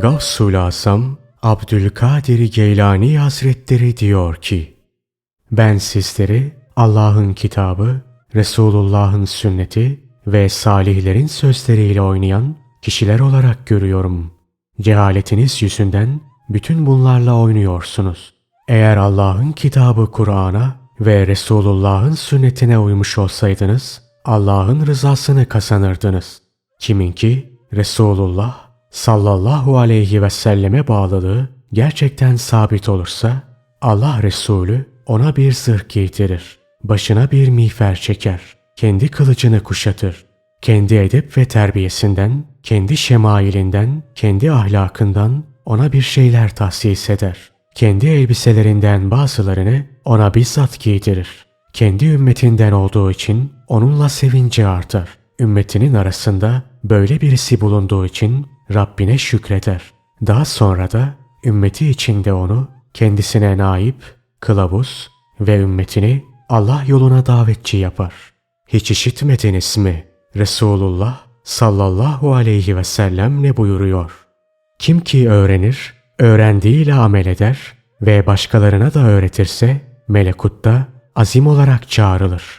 Gavsul Asam Abdülkadir Geylani Hazretleri diyor ki, Ben sizleri Allah'ın kitabı, Resulullah'ın sünneti ve salihlerin sözleriyle oynayan kişiler olarak görüyorum. Cehaletiniz yüzünden bütün bunlarla oynuyorsunuz. Eğer Allah'ın kitabı Kur'an'a ve Resulullah'ın sünnetine uymuş olsaydınız, Allah'ın rızasını kazanırdınız. Kiminki Resulullah sallallahu aleyhi ve selleme bağlılığı gerçekten sabit olursa, Allah Resulü ona bir zırh giydirir, başına bir miğfer çeker, kendi kılıcını kuşatır. Kendi edep ve terbiyesinden, kendi şemailinden, kendi ahlakından ona bir şeyler tahsis eder. Kendi elbiselerinden bazılarını ona bizzat giydirir. Kendi ümmetinden olduğu için onunla sevinci artar. Ümmetinin arasında böyle birisi bulunduğu için Rabbine şükreder. Daha sonra da ümmeti içinde onu kendisine naip, kılavuz ve ümmetini Allah yoluna davetçi yapar. Hiç işitmediniz mi? Resulullah sallallahu aleyhi ve sellem ne buyuruyor? Kim ki öğrenir, öğrendiğiyle amel eder ve başkalarına da öğretirse melekutta azim olarak çağrılır.